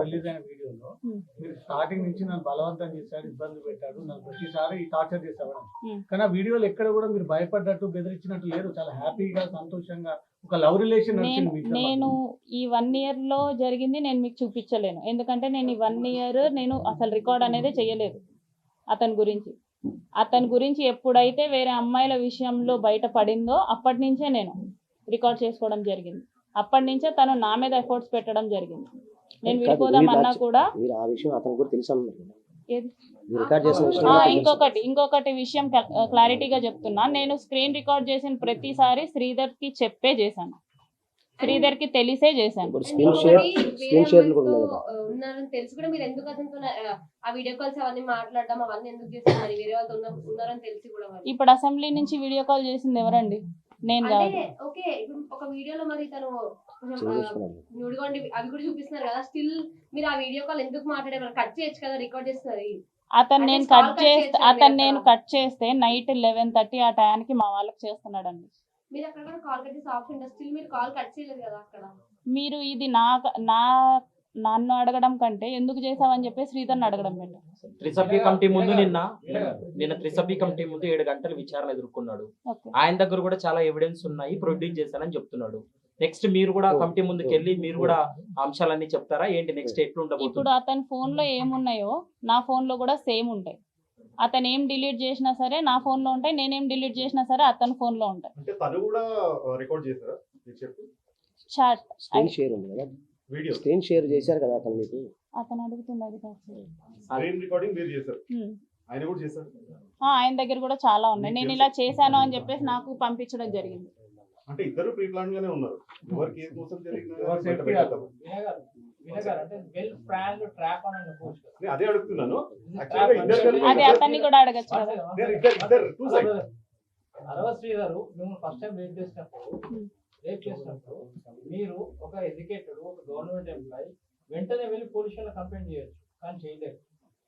Release అయిన వీడియోలో. మీరు స్టార్టింగ్ నుంచి నన్ను బలవంతం చేశాడు ఇబ్బంది పెట్టాడు నన్ను ప్రతిసారి టార్చర్ చేశాడు Hmm. కానీ ఆ వీడియోలో ఎక్కడ కూడా మీరు భయపడ్డట్టు బెదిరించినట్టు లేరు. చాలా హ్యాపీగా సంతోషంగా ఒక లవ్ రిలేషన్ నేను ఈ వన్ ఇయర్లో జరిగింది నేను మీకు చూపించలేను. ఎందుకంటే నేను ఈ వన్ ఇయర్ నేను అసలు రికార్డ్ అనేది చేయలేదు అతని గురించి. అతని గురించి ఎప్పుడైతే వేరే అమ్మాయిల విషయంలో బయట పడిందో అప్పటి నుంచే నేను రికార్డ్ చేసుకోవడం జరిగింది. అప్పటి నుంచే తను నా మీద ఎఫర్ట్స్ పెట్టడం జరిగింది. నేను నచ్చ- కూడా మీరు ఆ విషయం అతను కూడా తెలుసు. ఇంకొకటి ఇంకొకటి విషయం క్లా- క్లారిటీగా చెప్తున్నా. నేను స్క్రీన్ రికార్డ్ చేసిన ప్రతిసారి శ్రీధర్కి చెప్పే చేశాను. శ్రీధర్కి తెలిసే చేశాను ఇప్పుడు అసెంబ్లీ నుంచి వీడియో కాల్ చేసింది ఎవరండి? నేను కాదు ఓకే ఇప్పుడు ఒక వీడియోలో మరి తను ఉండి అవి కూడా చూపిస్తున్నారు కదా స్టిల్ మీరు ఆ వీడియో కాల్ ఎందుకు మాట్లాడేవారు కట్ చేయొచ్చు కదా రికార్డ్ చేస్తున్నది అతను నేను కట్ చేస్తే అతను నేను? కట్ చేస్తే నైట్ లెవెన్ థర్టీ ఆ టయానికి మా వాళ్ళకి చేస్తున్నాడండి. మీరు అక్కడ కూడా కాల్ కట్ చేసే ఆప్షన్ స్టిల్ మీరు కాల్ కట్ చేయలేదు కదా అక్కడ. మీరు ఇది నా నా నన్ను అడగడం కంటే ఎందుకు చేసావని చెప్పి శ్రీధర్ని అడగడం త్రిసభ్య కమిటీ ముందు నిన్న నిన్న త్రిసభ్య కమిటీ ముందు ఏడు గంటలు విచారణ ఎదుర్కొన్నాడు. ఆయన దగ్గర కూడా చాలా ఎవిడెన్స్ ఉన్నాయి ప్రొడ్యూస్ చేశానని చెప్తున్నాడు. నెక్స్ట్ మీరు కూడా కమిటీ ముందుకు వెళ్ళి మీరు కూడా ఆ అంశాలన్నీ చెప్తారా? ఏంటి నెక్స్ట్ ఇప్పుడు ఎట్లుండబోతుంది అతని ఫోన్లో ఏమున్నాయో నా ఫోన్లో కూడా సేమ్ ఉంటాయి. అతను ఏం డిలీట్ చేసినా సరే నా ఫోన్లో ఉంటాయి నేనేం డిలీట్ చేసినా సరే అతని ఫోన్లో ఉంటాయి. అంటే తను కూడా రికార్డ్ చేశారా? మీరు చెప్పు. Chat video. స్క్రీన్ షేర్ చేశారు కదా అతను మీకు? అతను సార్. స్క్రీన్ రికార్డింగ్ మీరు చేశారు. ఆయన కూడా చేశారు. ఆ, ఆయన దగ్గర కూడా చాలా ఉన్నాయి. నేను ఇలా చేశాను అని చెప్పేసి నాకు పంపించడం జరిగింది. అంటే ఇద్దరు ప్రీ ప్లాన్ గానే ఉన్నారు ఎవరికి మోసం అనుకోవచ్చు కదా. నేను అదే అడుగుతున్నాను. అది అతన్ని కూడా అడగచ్చు కదా. అరవ శ్రీ గారు మిమ్మల్ని ఫస్ట్ టైం రేప్ చేసినప్పుడు. రేప్ చేసినప్పుడు మీరు ఒక ఎడ్యుకేటెడ్ ఒక గవర్నమెంట్ ఎంప్లాయీ వెంటనే వెళ్ళి పోలీస్ స్టేషన్ కంప్లైంట్ చేయొచ్చు కానీ చేయలేరు.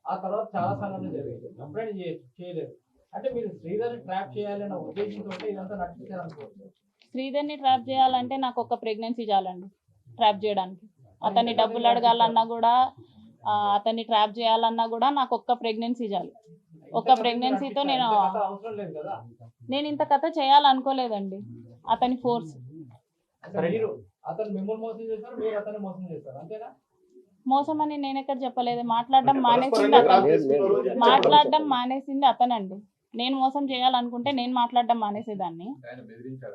ఆ తర్వాత చాలా సంఘటనలు జరిగాయి. కంప్లైంట్ చేయొచ్చు చేయలేరు. అంటే మీరు శ్రీధర్ ట్రాప్ చేయాలన్న ఉద్దేశంతో ఇదంతా నడిపించారు అనుకోవచ్చు శ్రీధర్ని ట్రాప్ చేయాలంటే నాకు ఒక ప్రెగ్నెన్సీ చాలండి ట్రాప్ చేయడానికి. అతన్ని డబ్బులు అడగాలన్నా కూడా అతన్ని ట్రాప్ చేయాలన్నా కూడా నాకు ఒక్క ప్రెగ్నెన్సీ చాలు. ఒక ప్రెగ్నెన్సీతో నేను నేను ఇంత కథ చేయాలనుకోలేదండి. అతని ఫోర్స్. అతను మిమ్మల్ని మోసం చేశారు మీరు అతన్ని మోసం చేశారు అంతేనా? మోసం అని నేను ఎక్కడ చెప్పలేదు. మాట్లాడడం మానేసింది అతను. మాట్లాడడం మానేసింది అతనండి. నేను మోసం చేయాలనుకుంటే నేను మాట్లాడడం మానేసేదాన్ని.